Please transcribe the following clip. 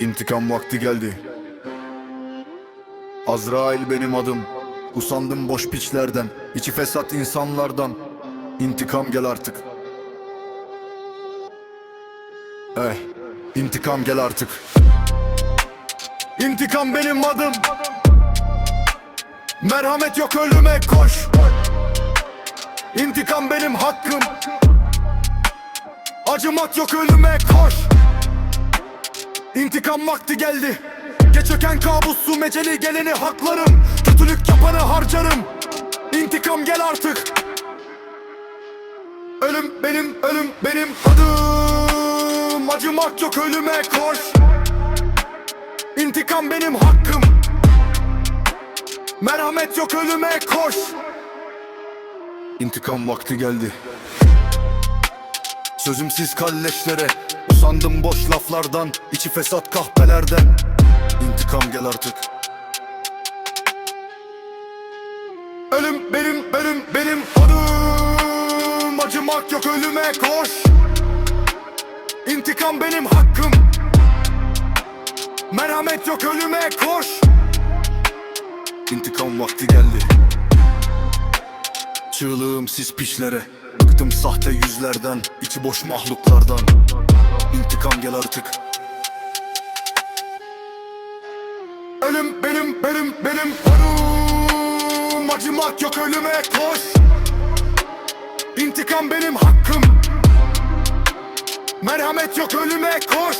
İntikam vakti geldi. Azrail benim adım. Usandım boş piçlerden, içi fesat insanlardan. İntikam gel artık. Eh, intikam gel artık. İntikam benim adım. Merhamet yok ölüme koş. İntikam benim hakkım. Acımak yok ölüme koş. İntikam vakti geldi. Geçöken kabussu meceli geleni haklarım. Kötülük yapanı harcarım. İntikam gel artık. Ölüm benim ölüm benim adım. Acımak yok ölüme koş. İntikam benim hakkım. Merhamet yok ölüme koş. İntikam vakti geldi Sözümsiz kalleşlere Usandım boş laflardan içi fesat kahpelerden. İntikam gel artık. Ölüm benim benim benim adım. Acımak yok ölüme koş. İntikam benim hakkım. Merhamet yok ölüme koş. İntikam vakti geldi Çığlığım siz piçlere Bıktım sahte yüzlerden içi boş mahluklardan. İntikam gel artık. Ölüm benim benim benim adım Acımak yok ölüme koş. İntikam benim hakkım. Merhamet yok ölüme koş